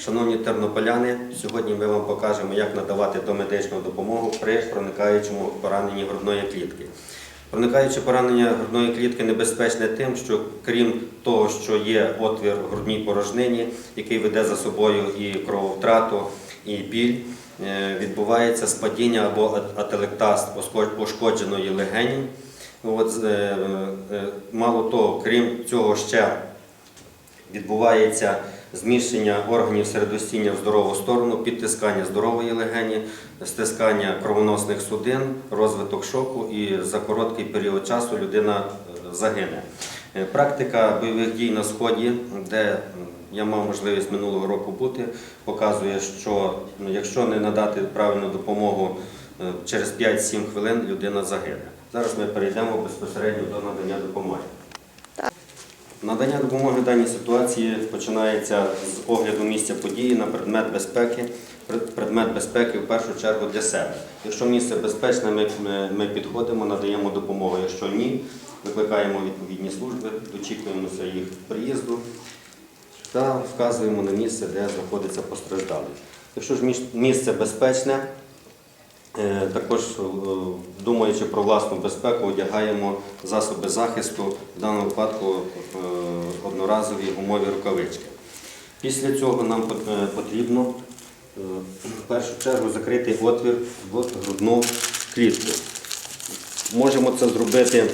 Шановні тернополяни, сьогодні ми вам покажемо, як надавати домедичну допомогу при проникаючому пораненні грудної клітки. Проникаюче поранення грудної клітки небезпечне тим, що крім того, що є отвір в грудній порожнині, який веде за собою і крововтрату, і біль, е, відбувається спадіння або ателектаз пошкодженої легені. От, е, е, мало того, крім цього ще відбувається зміщення органів середостіння в здорову сторону, підтискання здорової легені, стискання кровоносних судин, розвиток шоку і за короткий період часу людина е, загине. Е, Практика бойових дій на сході, де я мав можливість минулого року бути, показує, що ну, якщо не надати правильну допомогу е, через 5-7 хвилин людина загине. Зараз ми перейдемо безпосередньо до надання допомоги. Надання допомоги в даній ситуації починається з огляду місця події на предмет безпеки. Предмет безпеки в першу чергу для себе. Якщо місце безпечне, ми, ми, ми підходимо, надаємо допомогу. Якщо ні, викликаємо відповідні служби, дочікуємося їх приїзду та вказуємо на місце, де знаходиться постраждалий. Якщо ж місце безпечне, Також, е, думаючи про власну безпеку, одягаємо засоби захисту, в даному випадку е, одноразові гумові рукавички. Після цього нам е, потрібно е, в першу чергу закрити отвір в грудну клітку. Можемо це зробити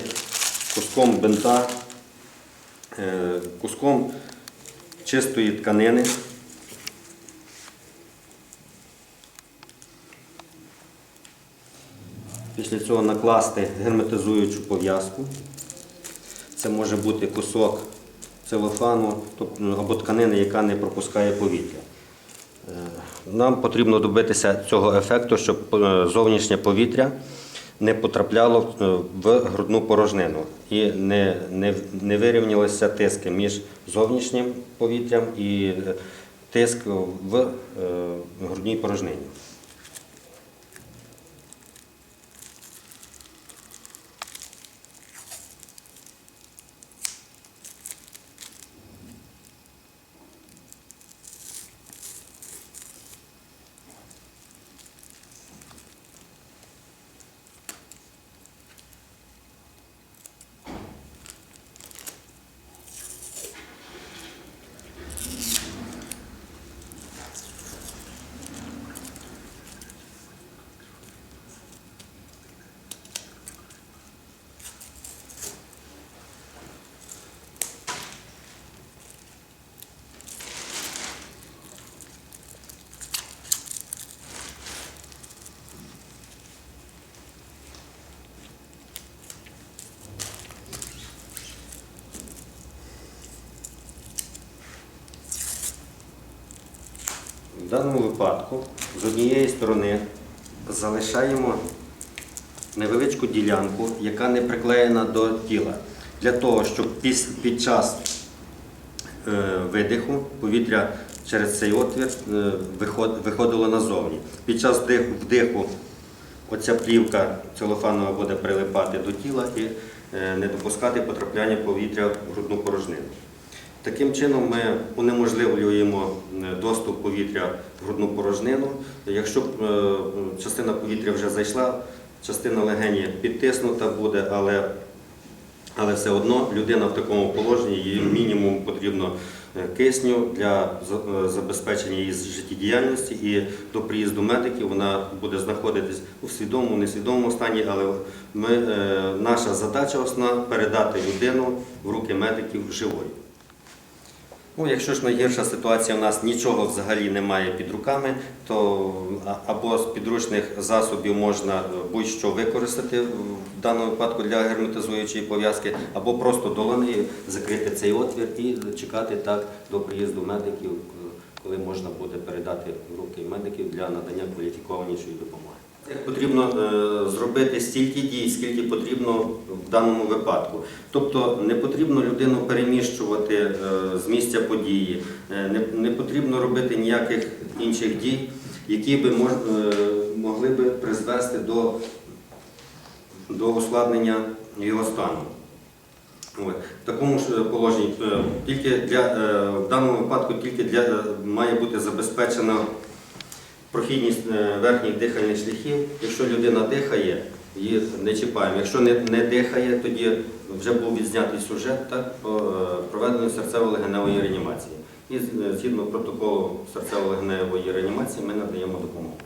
куском бинта, е, куском чистої тканини. Після цього накласти герметизуючу пов'язку. Це може бути кусок целофану тобто, або тканини, яка не пропускає повітря. Е, Нам потрібно добитися цього ефекту, щоб е, зовнішнє повітря не потрапляло е, в грудну порожнину і не, не, не вирівнялися тиски між зовнішнім повітрям і тиск в грудній порожнині. В даному випадку з однієї сторони залишаємо невеличку ділянку, яка не приклеєна до тіла, для того, щоб під час е, видиху повітря через цей отвір е, виходило назовні. Під час вдиху оця плівка целофанова буде прилипати до тіла і е, не допускати потрапляння повітря в грудну порожнину. Таким чином ми унеможливлюємо е, доступ повітря в грудну порожнину. Якщо е, частина повітря вже зайшла, частина легені підтиснута буде, але, але все одно людина в такому положенні, їй мінімум потрібно е, кисню для забезпечення її життєдіяльності і до приїзду медиків вона буде знаходитись у свідомому, несвідомому стані, але ми, наша задача основна передати людину в руки медиків живою. Ну, якщо ж найгірша ситуація, у нас нічого взагалі немає під руками, то або з підручних засобів можна будь-що використати в даному випадку для герметизуючої пов'язки, або просто долонею закрити цей отвір і чекати так до приїзду медиків, коли можна буде передати в руки медиків для надання кваліфікованішої допомоги. Як потрібно е, зробити стільки дій, скільки потрібно в даному випадку. Тобто не потрібно людину переміщувати е, з місця події, е, не, потрібно робити ніяких інших дій, які би могли би призвести до, до ускладнення його стану. В такому ж положенні тільки для в даному випадку тільки для має бути забезпечена прохідність е, верхніх дихальних шляхів. Якщо людина дихає, її не чіпаємо. Якщо не, дихає, тоді вже був відзнятий сюжет так, е, проведенню серцево-легеневої реанімації. І е, згідно протоколу серцево-легеневої реанімації ми надаємо допомогу.